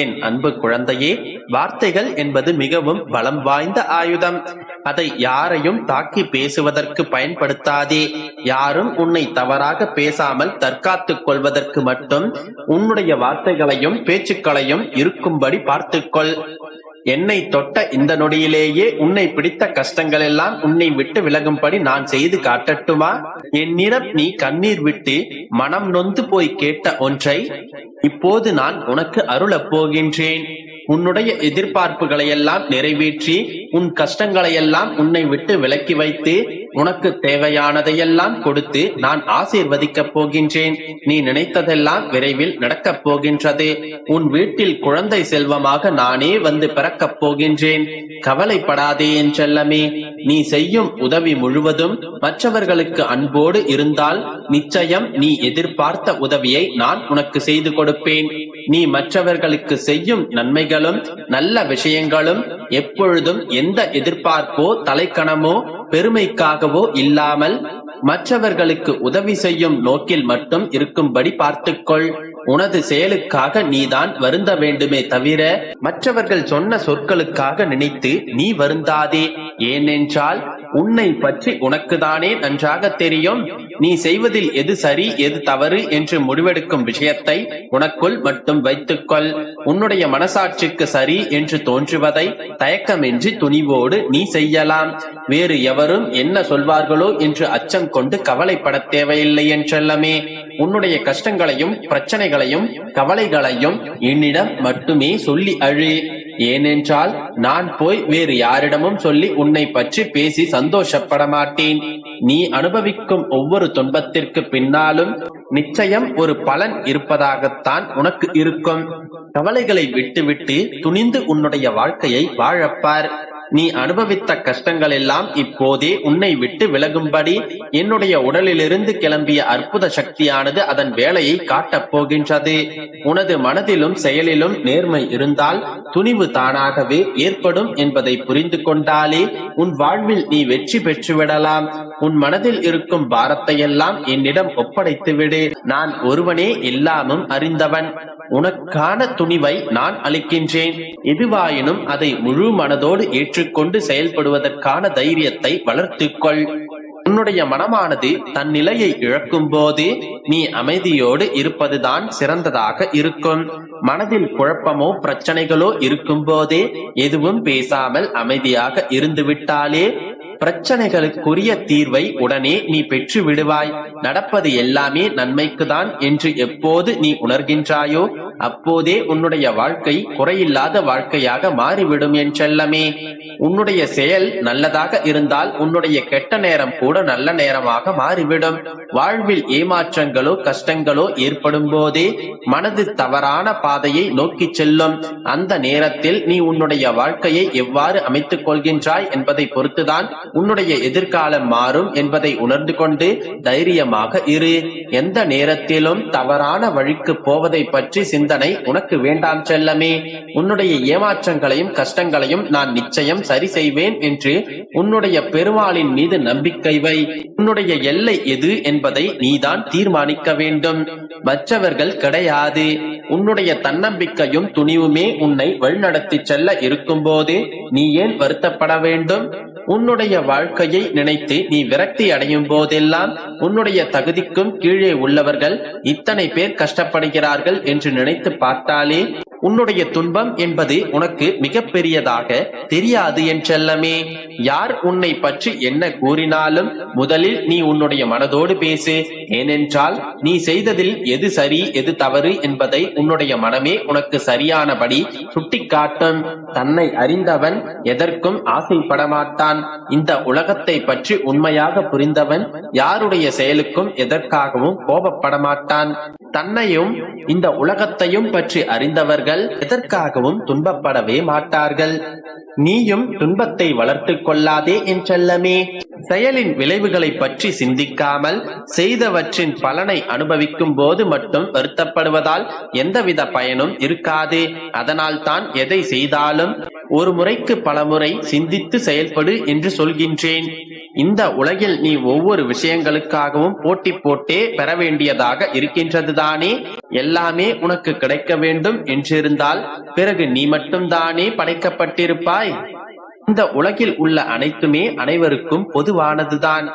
என் அன்பு குழந்தையே? வார்த்தைகள் என்பது மிகவும் பலம் வாய்ந்த ஆயுதம். அதை யாரையும் தாக்கி பேசுவதற்கு பயன்படுத்தாதே. யாரும் உன்னை தவறாக பேசாமல் தற்காத்துக் கொள்வதற்கு மட்டும் உன்னுடைய வார்த்தைகளையும் பேச்சுக்களையும் இருக்கும்படி பார்த்துக்கொள். என்னை தொட்ட இந்த நொடியிலேயே உன்னை பிடித்த கஷ்டங்கள் எல்லாம் உன்னை விட்டு விலகும்படி நான் செய்து காட்டட்டுமா? என்னிடம் நீ கண்ணீர் விட்டு மனம் நொந்து போய் கேட்ட ஒன்றை இப்போது நான் உனக்கு அருளப் போகின்றேன். உன்னுடைய எதிர்பார்ப்புகளையெல்லாம் நிறைவேற்றி உன் கஷ்டங்களை எல்லாம் உன்னை விட்டு விலக்கி வைத்து உனக்கு தேவையானதையெல்லாம் கொடுத்து நான் ஆசீர்வதிக்கப் போகின்றேன். நீ நினைத்ததெல்லாம் விரைவில் நடக்கப் போகின்றது. உன் வீட்டில் குழந்தை செல்வமாக நானே வந்து பிறக்கப் போகின்றேன். கவலைப்படாதே என் செல்லமே. நீ செய்யும் உதவி முழுவதும் மற்றவர்களுக்கு அன்போடு இருந்தால் நிச்சயம் நீ எதிர்பார்த்த உதவியை நான் உனக்கு செய்து கொடுப்பேன். நீ மற்றவர்களுக்கு செய்யும் நன்மைகளும் நல்ல விஷயங்களும் எப்பொழுதும் எந்த எதிர்பார்ப்போ தலைக்கணமோ பெருமைக்காகவோ இல்லாமல் மற்றவர்களுக்கு உதவி செய்யும் நோக்கில் மட்டும் இருக்கும்படி பார்த்துக்கொள். உனது செயலுக்காக நீதான் வருந்த வேண்டுமே தவிர மற்றவர்கள் சொன்ன சொற்களுக்காக நினைத்து நீ வருந்தாதே. ஏனென்றால் உன்னை பற்றி உனக்குதானே நன்றாக தெரியும். நீ செய்வதில் எது சரி எது தவறு என்று முடிவெடுக்கும் விஷயத்தை உனக்குள் மட்டும் வைத்துக்கொள். உன்னுடைய மனசாட்சிக்கு சரி என்று தோன்றுவதை தயக்கமின்றி துணிவோடு நீ செய்யலாம். வேறு எவரும் என்ன சொல்வார்களோ என்று அச்சம் கொண்டு கவலைப்பட தேவையில்லை என்றெல்லாமே. உன்னுடைய கஷ்டங்களையும் பிரச்சனைகளையும் கவலைகளையும் என்னிடம் மட்டுமே சொல்லி அழு. ஏனென்றால் நான் போய் வேறு யாரிடமும் சொல்லி உன்னை பற்றி பேசி சந்தோஷப்பட மாட்டேன். நீ அனுபவிக்கும் ஒவ்வொரு துன்பத்திற்கு பின்னாலும் நிச்சயம் ஒரு பலன் இருப்பதாகத்தான் உனக்கு இருக்கும். கவலைகளை விட்டுவிட்டு துணிந்து உன்னுடைய வாழ்க்கையை வாழப்பார். நீ அனுபவித்த கஷ்டங்கள் எல்லாம் இப்போதே உன்னை விட்டு விலகும்படி என்னுடைய உடலிலிருந்து கிளம்பிய அற்புத சக்தியானது அதன் வேலையை காட்டப் போகின்றது. உனது மனதிலும் செயலிலும் நேர்மை இருந்தால் துணிவு தானாகவே ஏற்படும் என்பதை புரிந்து கொண்டாலே உன் வாழ்வில் நீ வெற்றி பெற்றுவிடலாம். உன் மனதில் இருக்கும் பாரத்தையெல்லாம் என்னிடம் ஒப்படைத்து விடு நான் ஒருவனே எல்லாமும் அறிந்தவன். உனக்கான துணிவை நான் அளிக்கின்றேன். எதுவாயினும் அதை முழு மனதோடு ஏற்றுக்கொண்டு செயல்படுவதற்கான தைரியத்தை வளர்த்துக்கொள். உன்னுடைய மனமானது தன் நிலையை இழக்கும் போது நீ அமைதியோடு இருப்பதுதான் சிறந்ததாக இருக்கும். மனதில் குழப்பமோ பிரச்சனைகளோ இருக்கும் போதே எதுவும் பேசாமல் அமைதியாக இருந்து விட்டாலே பிரச்சனைகளுக்குரிய தீர்வை உடனே நீ பெற்று விடுவாய். நடப்பது எல்லாமே நன்மைக்குதான் என்று எப்போது நீ உணர்கின்றாயோ அப்போதே உன்னுடைய வாழ்க்கை குறையில்லாத வாழ்க்கையாக மாறிவிடும் என் செல்லமே. உன்னுடைய செயல் நல்லதாக இருந்தால் உன்னுடைய கெட்ட நேரம் கூட நல்ல நேரமாக மாறிவிடும். வாழ்வில் ஏமாற்றங்களோ கஷ்டங்களோ ஏற்படும் போதே மனது தவறான பாதையை நோக்கி செல்லும். அந்த நேரத்தில் நீ உன்னுடைய வாழ்க்கையை எவ்வாறு அமைத்துக் கொள்கின்றாய் என்பதை பொறுத்துதான் உன்னுடைய எதிர்காலம் மாறும் என்பதை உணர்ந்து கொண்டு தைரியமாக இரு. எந்த நேரத்திலும் தவறான வழிக்கு போவதை பற்றி சிந்தனை உனக்கு வேண்டாம் செல்லமே. உன்னுடைய ஏமாற்றங்களையும் கஷ்டங்களையும் நான் நிச்சயம் சரி செய்வேன் என்று உன்னுடைய பெருமாளின் மீது நம்பிக்கை வை. உன்னுடைய எல்லை எது என்பதை நீதான் தீர்மானிக்க வேண்டும். மற்றவர்கள் கிடையாது. உன்னுடைய தன்னம்பிக்கையும் துணிவுமே உன்னை வழிநடத்தி செல்ல இருக்கும்போது நீ ஏன் வருத்தப்பட வேண்டும்? உன்னுடைய வாழ்க்கையை நினைத்து நீ விரக்தி அடையும் போதெல்லாம் உன்னுடைய தகுதிக்கும் கீழே உள்ளவர்கள் இத்தனை பேர் கஷ்டப்படுகிறார்கள் என்று நினைத்து பார்த்தாலே உன்னுடைய துன்பம் என்பது உனக்கு மிகப்பெரியதாக தெரியாது என்றெல்லமே யார் உன்னை பற்றி என்ன கூறினாலும் முதலில் நீ உன்னுடைய மனதோடு பேசு. ஏனென்றால் நீ செய்ததில் எது சரி எது தவறு என்பதை உன்னுடைய மனமே உனக்கு சரியானபடி சுட்டிக்காட்டும். தன்னை அறிந்தவன் எதற்கும் ஆசைப்பட மாட்டான் இந்த உலகத்தை பற்றி உண்மையாக புரிந்தவன் யாருடைய செயலுக்கும் எதற்காகவும் கோபப்பட மாட்டான் தன்னையும் இந்த உலகத்தையும் பற்றி அறிந்தவர்கள் எதற்காகவும் துன்பப்படவே மாட்டார்கள். நீயும் துன்பத்தை வளர்த்து கொள்ளாதே என்றல்லமே செயலின் விளைவுகளை பற்றி சிந்திக்காமல் செய்தவற்றின் பலனை அனுபவிக்கும் போது மட்டும் வருத்தப்படுவதால் எந்தவித பயனும் இருக்காது. அதனால் தான் எதை செய்தாலும் ஒரு முறைக்கு பல முறை சிந்தித்து செயல்படு என்று சொல்கின்றேன். இந்த உலகில் நீ ஒவ்வொரு விஷயங்களுக்காகவும் போட்டி போட்டே பெற வேண்டியதாக இருக்கின்றதுதானே? எல்லாமே உனக்கு கிடைக்க வேண்டும் என்றிருந்தால் பிறகு நீ மட்டும்தானே படைக்கப்பட்டிருப்பாய்? இந்த உலகில் உள்ள அனைத்துமே அனைவருக்கும் பொதுவானதுதான்.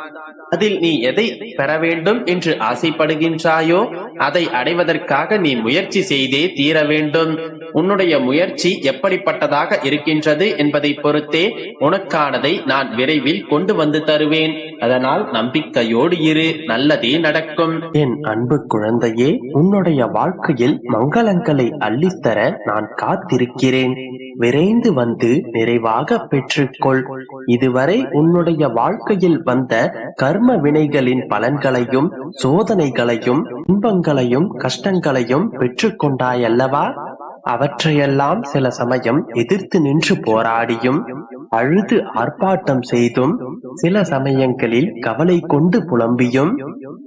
அதில் நீ எதை பெற வேண்டும் என்று ஆசைப்படுகின்றாயோ அதை அடைவதற்காக நீ முயற்சி செய்தே தீர வேண்டும். உன்னுடைய முயற்சி எப்படிப்பட்டதாக இருக்கின்றது என்பதை பொறுத்தே உனக்கானதை நான் விரைவில் கொண்டு வந்து தருவேன். அதனால் நம்பிக்கையோடு இரு நல்லதே நடக்கும். என் அன்பு குழந்தையே உன்னுடைய வாழ்க்கையில் மங்களங்களை அள்ளித்தர நான் காத்திருக்கிறேன். விரைந்து வந்து நிறைவாக பெற்றுக்கொள். இதுவரை உன்னுடைய வாழ்க்கையில் வந்த கர்ம வினைகளின் பலன்களையும் சோதனைகளையும் துன்பங்களையும் கஷ்டங்களையும் பெற்றுக்கொண்டாயல்லவா? அவற்றையெல்லாம் சில சமயம் எதிர்த்து நின்று போராடியும் அழுது ஆர்ப்பாட்டம் செய்தும் சில சமயங்களில் கவலை கொண்டு புலம்பியும்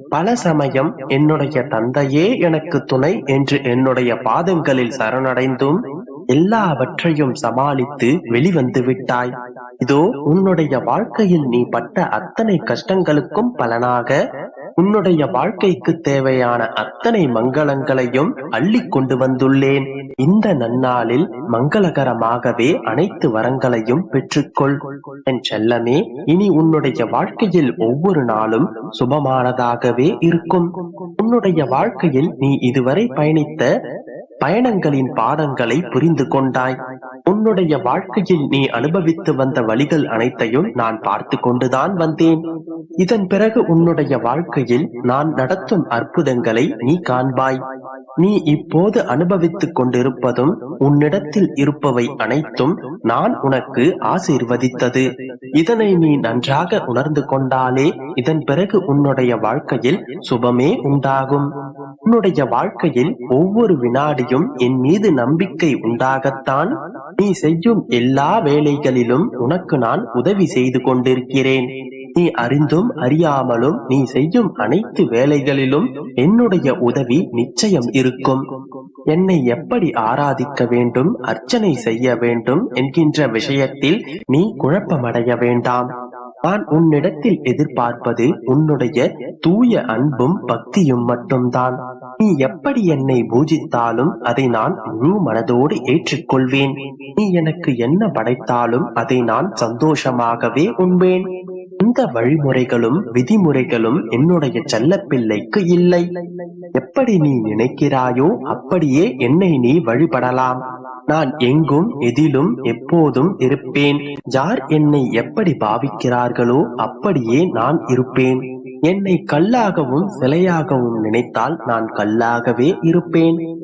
பல சமயம் என்னுடைய தந்தையே எனக்கு துணை என்று என்னுடைய பாதங்களில் சரணடைந்தும் எல்லாவற்றையும் சமாளித்து வெளிவந்து விட்டாய். இதோ உன்னுடைய வாழ்க்கையில் நீ பட்ட அத்தனை கஷ்டங்களுக்கும் பலனாக உன்னுடைய வாழ்க்கைக்கு தேவையான அத்தனை மங்களங்களையும் அள்ளி கொண்டு வந்துள்ளேன். இந்த நன்னாளில் மங்களகரமாகவே அனைத்து வரங்களையும் பெற்றுக்கொள். என் செல்லமே இனி உன்னுடைய வாழ்க்கையில் ஒவ்வொரு நாளும் சுபமானதாகவே இருக்கும். உன்னுடைய வாழ்க்கையில் நீ இதுவரை பயணித்த பயணங்களின் பாடங்களை புரிந்து கொண்டாய். உன்னுடைய வாழ்க்கையில் நீ அனுபவித்து வந்த வழிகள் அனைத்தையும் நான் பார்த்து கொண்டுதான் வந்தேன். இதன் பிறகு உன்னுடைய வாழ்க்கையில் நான் நடத்தும் அற்புதங்களை நீ காண்பாய். நீ இப்போது அனுபவித்துக் கொண்டிருப்பதும் உன்னிடத்தில் இருப்பவை அனைத்தும் நான் உனக்கு ஆசீர்வதித்தது. இதனை நீ நன்றாக உணர்ந்து கொண்டாலே இதன் பிறகு உன்னுடைய வாழ்க்கையில் சுபமே உண்டாகும். உன்னுடைய வாழ்க்கையில் ஒவ்வொரு வினாடியும் என் மீது நம்பிக்கை உண்டாகத்தான் நீ செய்யும் எல்லா வேலைகளிலும் உனக்கு நான் உதவி செய்து கொண்டிருக்கிறேன். நீ அறிந்தும் அறியாமலும் நீ செய்யும் அனைத்து வேலைகளிலும் என்னுடைய உதவி நிச்சயம் இருக்கும். என்னை எப்படி ஆராதிக்க வேண்டும் அர்ச்சனை செய்ய வேண்டும் என்கின்ற விஷயத்தில் நீ குழப்பமடைய வேண்டாம். நான் உன்னிடத்தில் எதிர்பார்ப்பது உன்னுடைய தூய அன்பும் பக்தியும் மட்டும்தான். நீ எப்படி என்னை பூஜித்தாலும் அதை நான் முழு மனதோடு ஏற்றுக்கொள்வேன். நீ எனக்கு என்ன படைத்தாலும் அதை நான் சந்தோஷமாகவே உண்பேன். இந்த வழிமுறைகளும் விதிமுறைகளும் என்னுடைய செல்லப்பிள்ளைக்கு இல்லை. எப்படி நீ நினைக்கிறாயோ அப்படியே என்னை நீ வழிபடலாம். நான் எங்கும் எதிலும் எப்போதும் இருப்பேன். யார் என்னை எப்படி பாவிக்கிறார்களோ அப்படியே நான் இருப்பேன். என்னை கல்லாகவும் சிலையாகவும் நினைத்தால் நான் கல்லாகவே இருப்பேன்.